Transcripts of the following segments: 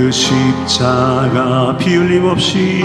그 십자가 피 흘림 없이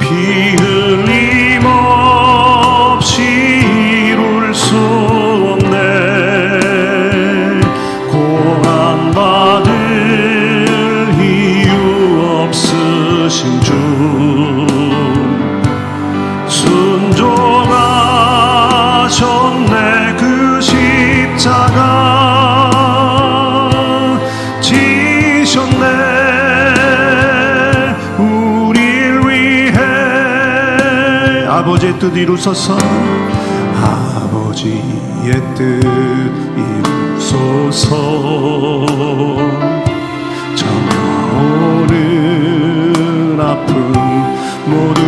피 흘림 없이 이룰 수 없네. 고난받 뜻 이루소서 아버지의 뜻 이루소서 전하오는 아픔 모두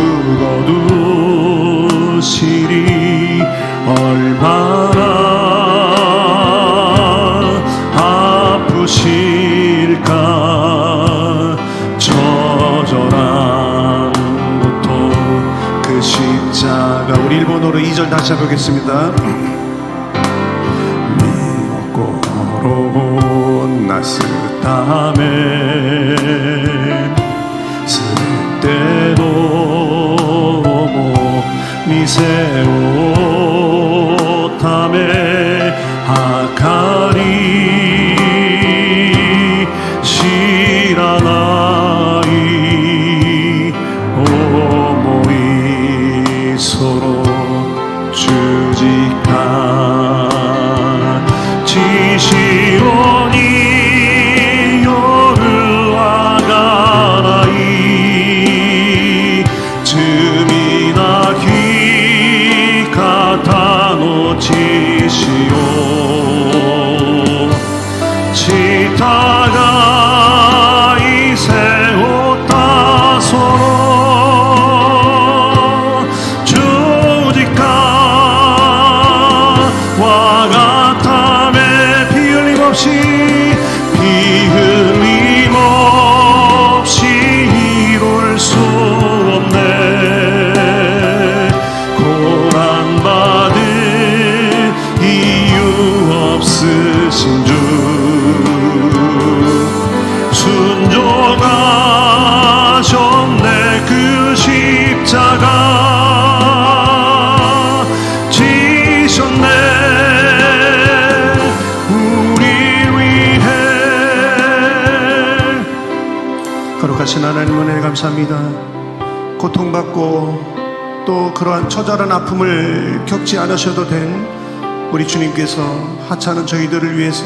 십자가 우리 일본어로 2절 다시 해보겠습니다. 미고로 나스타메 쓸때도 미세오타메 그러한 처절한 아픔을 겪지 않으셔도 된 우리 주님께서 하찮은 저희들을 위해서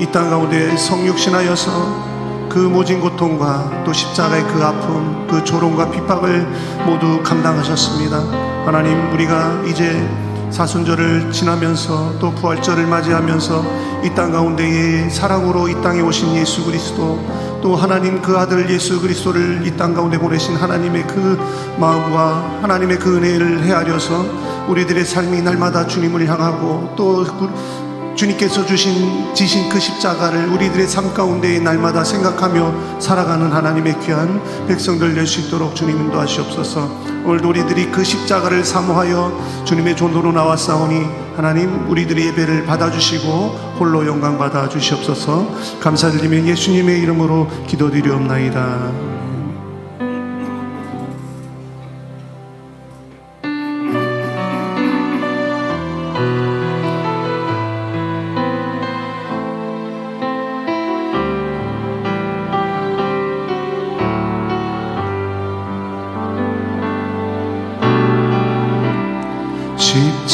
이 땅 가운데 성육신하여서 그 모진 고통과 또 십자가의 그 아픔, 그 조롱과 핍박을 모두 감당하셨습니다. 하나님, 우리가 이제 사순절을 지나면서 또 부활절을 맞이하면서 이 땅 가운데에 사랑으로 이 땅에 오신 예수 그리스도 또 하나님 그 아들 예수 그리스도를 이 땅 가운데 보내신 하나님의 그 마음과 하나님의 그 은혜를 헤아려서 우리들의 삶이 날마다 주님을 향하고 또그 주님께서 주신 지신 그 십자가를 우리들의 삶 가운데 날마다 생각하며 살아가는 하나님의 귀한 백성들 될 수 있도록 주님 인도하시옵소서. 오늘도 우리들이 그 십자가를 사모하여 주님의 존도로 나왔사오니 하나님 우리들의 예배를 받아주시고 홀로 영광 받아 주시옵소서. 감사드리며 예수님의 이름으로 기도드리옵나이다.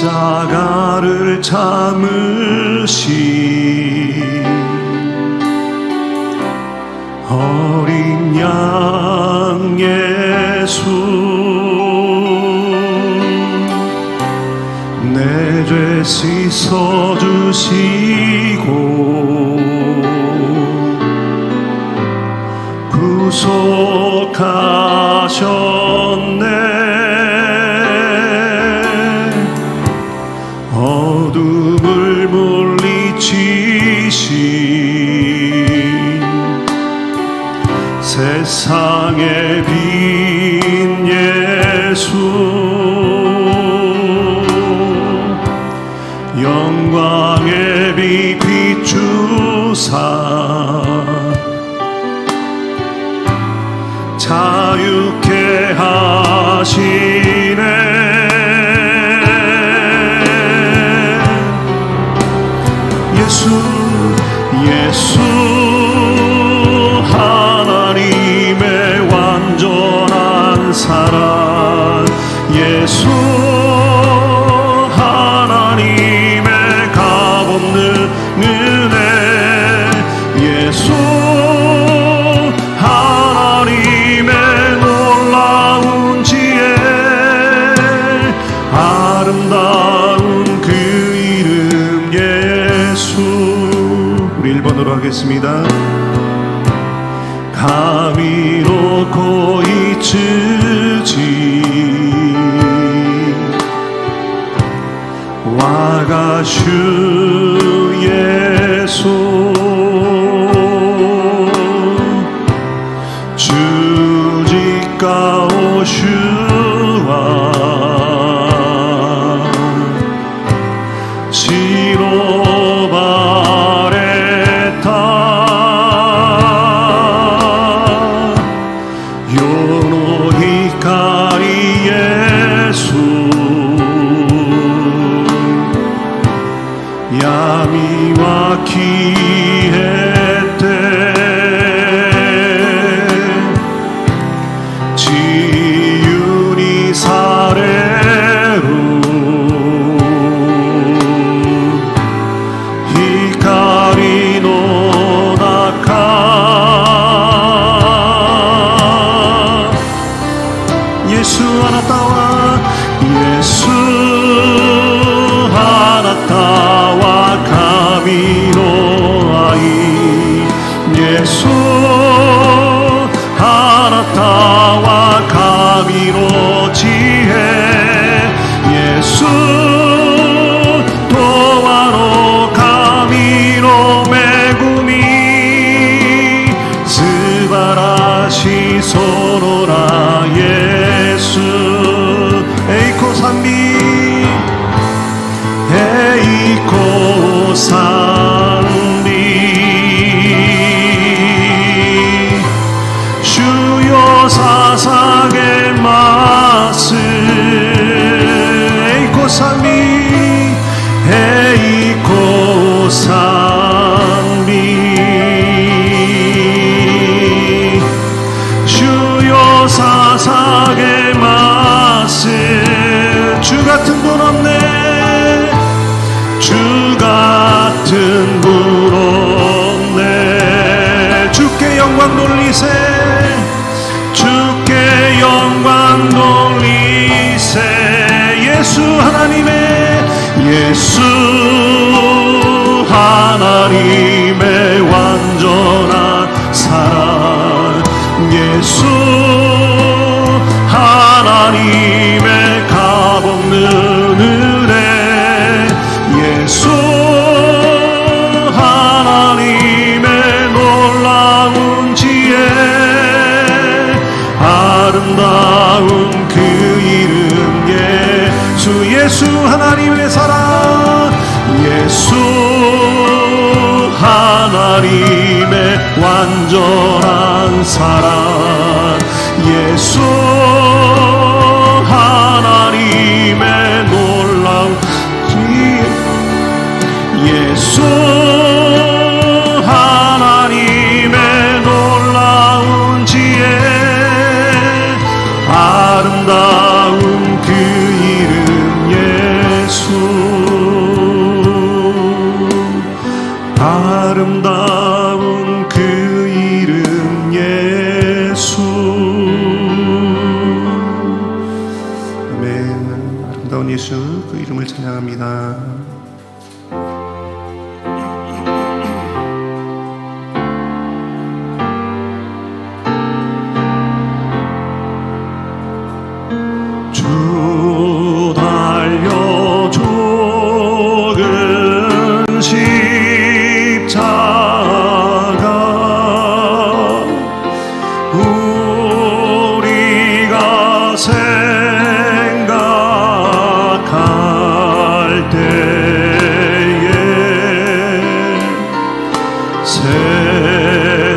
십자가를 참 어린 양 예수. 내죄 씻어 주시고 구속하셨네. 상의 빛 예수. 영광의 빛 비추사. 자유케 하시네. 예수. 기도하겠습니다. 감히 놓고 잊지 は消えて 이는 부럽네 주께 영광 돌리세. 주께 영광 돌리세. 예수 하나님의 예수 하나님의 완전한 사랑. 예수 하나님. 예수 하나님의 완전한 사랑 예수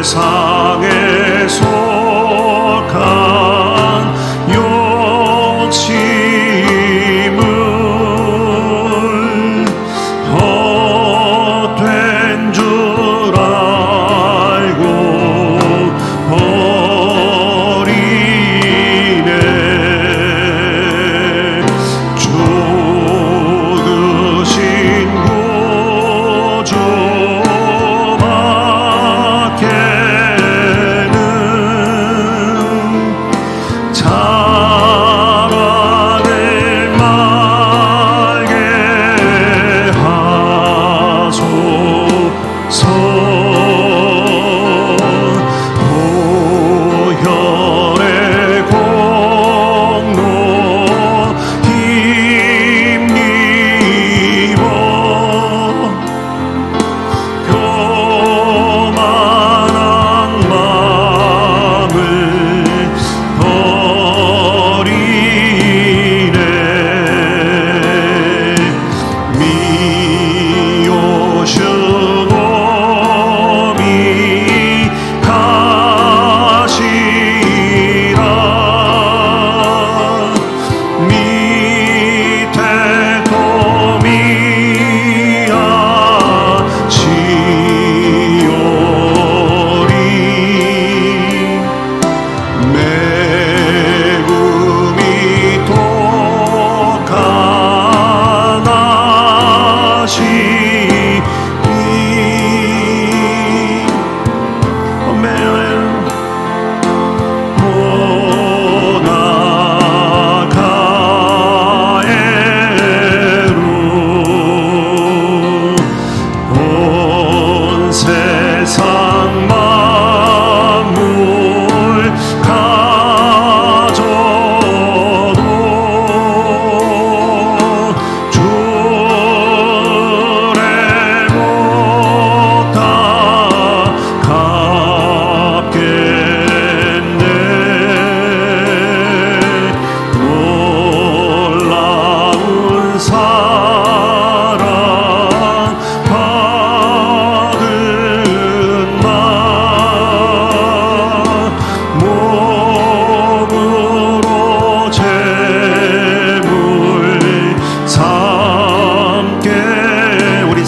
his heart.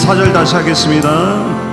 4절 다시 하겠습니다.